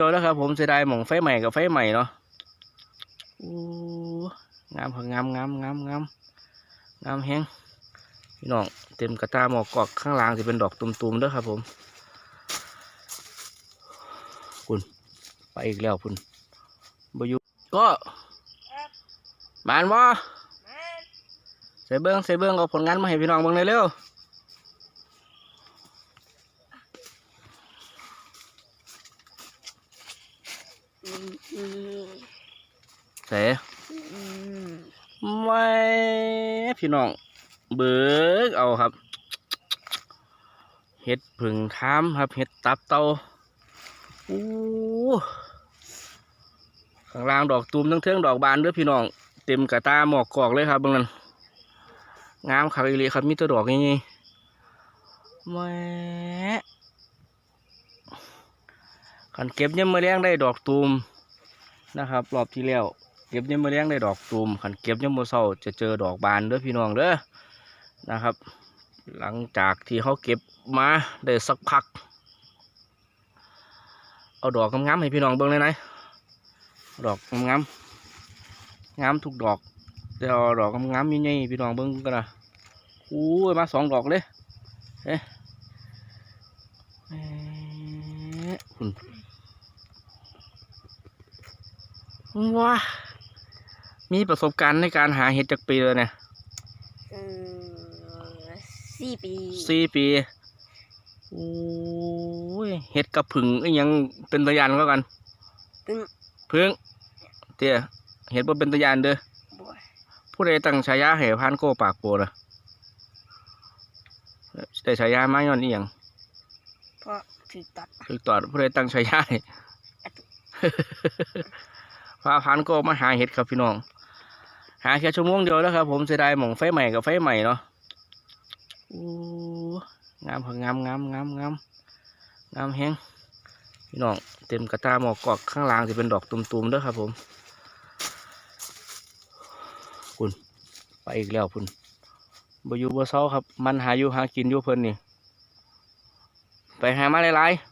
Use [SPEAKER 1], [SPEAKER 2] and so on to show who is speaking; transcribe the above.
[SPEAKER 1] เจอแล้วครับผมเสียดายหม่องไฟใหม่กับไฟใหม่เนาะอู้งามครับงามงามงามงามงามแฮงพี่น้องเต็มกระตาหมอกกอกข้างล่างจะเป็นดอกตุ่มๆเด้อครับผมคุณไปอีกแล้วคุณบอยุก็มานบ่ใส่เบิ้งใส่เบิ้งเอาผลงานมาให้พี่น้องเบิ้งเลยเร็ว
[SPEAKER 2] อืมอืม
[SPEAKER 1] ใส่ไม่พี่น้อง เบิกเอาครับเห็ดผึ่งท้ามครับเห็ดตับเตาอู้ข้างล่างดอกตูมทั้งเทืองดอกบานเด้อพี่น้อง เต็มกระตาหมอกกอกเลยครับบางนั้นงามคักอีหลีครับมีตัวดอกนี่แม่ ขันเก็บเนี่ยามมาแรงได้ดอกตูมนะครับ รอบที่แล้วเก็บเนี่ยามมาแรงได้ดอกตูมขันเก็บเนี่ยมเศร้าจะเจอดอกบานเด้อพี่น้องเด้อนะครับ หลังจากที่เขาเก็บมาได้สักพัก เอาดอกงามๆให้พี่น้องเบิ่งเลยนะดอกงามๆงามทุกดอกแต่เอาดอกงามๆมีไงพี่น้องเบิ่งกันนะอู้ยมาสองดอกเลยเอ๊ะเอ๊ะคุณ ว้ามีประสบการณ์ในการหาเห็ดจากปีเลยเนี่ย
[SPEAKER 2] เออสี่ปี
[SPEAKER 1] สี่ปีโอ้ยเห็ดกับผึ่งอิหยังเป็นตะยานก็กัน
[SPEAKER 2] ตึ้ง
[SPEAKER 1] พึ่งเตี้ยเห็ดบ่เป็นตะยานเด้อ
[SPEAKER 2] บัว
[SPEAKER 1] ผู้ใดตั้งฉายาให้พานโก้ปากโปนะได้ฉายามาย้อนอีหยัง
[SPEAKER 2] เพราะถือตัด
[SPEAKER 1] คือตอดผู้ใดตั้งฉายาให้ พาพานก้มาหาเห็ดครับพี่น้อง หาแค่ชั่วโมงเดียวแล้วครับ ผมเสียดายหม่องไฟใหม่กับไฟใหม่เนาะอู้งามครับงามงามงามงามงามแฮงพี่น้องเต็มกระตาหมอกกอกข้างล่างจะเป็นดอกตุ่มๆเด้อครับ ผมคุณไปอีกแล้วคุณบอยู่บ่เศร้าครับ มันหาอยู่หากินอยู่เพิ่นนี่ ไปหามาหลายๆ